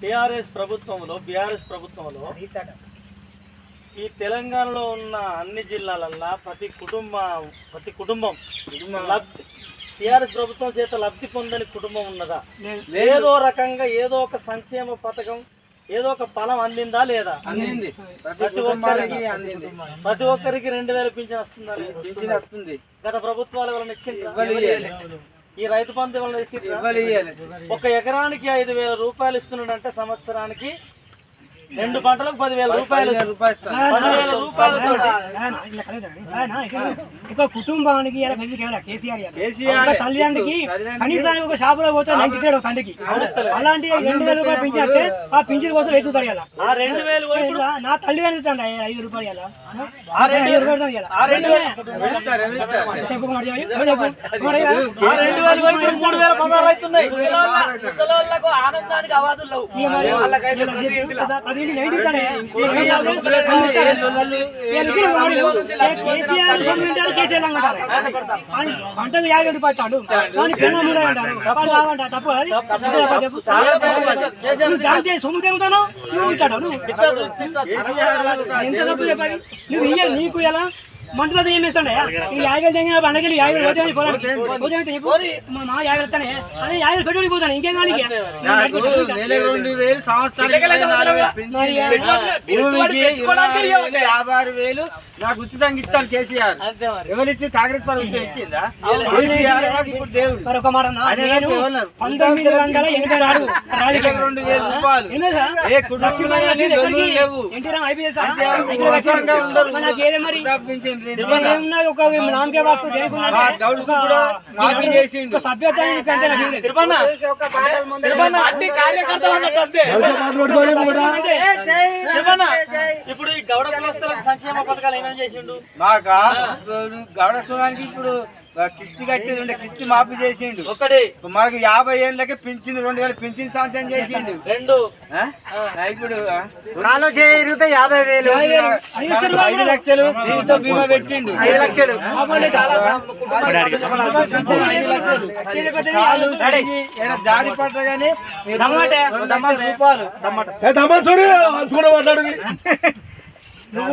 TRS ప్రభుత్వంలో BRS ప్రభుత్వంలో ఈ తెలంగాణలో ఉన్న అన్ని జిల్లాలల్లో ప్రతి కుటుంబం ప్రతి కుటుంబం లబ్ధి టిఆర్ఎస్ ప్రభుత్వం చేత లబ్ధి పొందని కుటుంబం ఉన్నదా? ఏదో రకంగా ఏదో ఒక సంక్షేమ పథకం ఏదో ఒక ఫలం అందిందా లేదా? అందింది. ప్రతి ఒక్కరికి అందింది. ప్రతి ఒక్కరికి రెండు వేల పింఛన్ వస్తుందా? పింఛన్ వస్తుంది. గత ప్రభుత్వాల వలన ఇచ్చింది. ఈ రైతు బంధు? ఇవ్వలు. ఒక ఎకరానికి ఐదు వేల రూపాయలు ఇస్తున్నాడంటే సంవత్సరానికి రెండు పంటలకు పదివేల రూపాయలు. పదివేల రూపాయలు ఒక కుటుంబానికి కేసీఆర్ తల్లిదండ్రికి కనీసానికి ఒక షాపులో పోతే నైన్టీ ఒక తండ్రికి. అలాంటి రెండు వేల రూపాయలు పింఛన్ ఆ పింఛన్ కోసం వెతుకుతాడు ఇలా రెండు వేలు నా తల్లిదండ్రులు ఇస్తాడు ఐదు రూపాయలు ఐదు రూపాయలు ఆనందానికి అవాదులు. ప్రతి ఇస్తాడే. కేసీఆర్ సొమ్ము తింటారు, యాభై రూపాయలు కానీ పిల్లలు మూడు అంటారు. వాళ్ళు కావాలంటారు తప్పు. నువ్వు దాంట్లో సొమ్ము తింటాను నువ్వు నువ్వు. ఎంత తప్పు చెప్పాలి? నువ్వు ఇయ్యాలి నీకు ఎలా? మంటలో ఏం ఇస్తాడే ఈ యాభై తెగిన పండగలు యాభై పోతే పోరాడు పోతే మా మా యాభై ఇస్తానే అదే యాభై పెట్టుబడి పోతాను. ఇంకేం కానీ ఆరు యాభై ఆరు వేలు నాకు ఉచితంగా ఇస్తాను కేసీఆర్. ఎవరు ఇచ్చి కాంగ్రెస్ పార్టీ ఇచ్చిందా ఇప్పుడు దేవుడు. మరి ఒక మాట? పంతొమ్మిది వందల ఎనభై నెలకు రెండు వేల రూపాయలు? ఏ ఎక్కడికి? లేవు. ఎన్టీ రామ్ అయిపోయింది సార్. అంతే, ఇక్కడ వచ్చింది. ఒక్కొక్కగా ఉండరు. మరి నాకు ఏదే మరి? ఇప్పుడు ఈ గౌడ కులస్తులకు సంక్షేమ పథకాలు ఏమేమి చేసిండు? మాకా? గౌడ కులానికి ఇప్పుడు కిస్తి కట్టేది ఉండే కిస్తి మాఫీ చేసిండు. ఒకటి. మనకు యాభై ఏళ్ళకి పింఛన్ రెండు వేలు పింఛన్ సంవత్సరం చేసిండు. రెండు. ఆ? ఇప్పుడు? కాలో చేరిగితే యాభై వేలు. ఐదు లక్షలు జీవిత బీమా పెట్టిండు. ఐదు లక్షలు. కాలు జారి రెండు లక్షల రూపాయలు. నువ్వు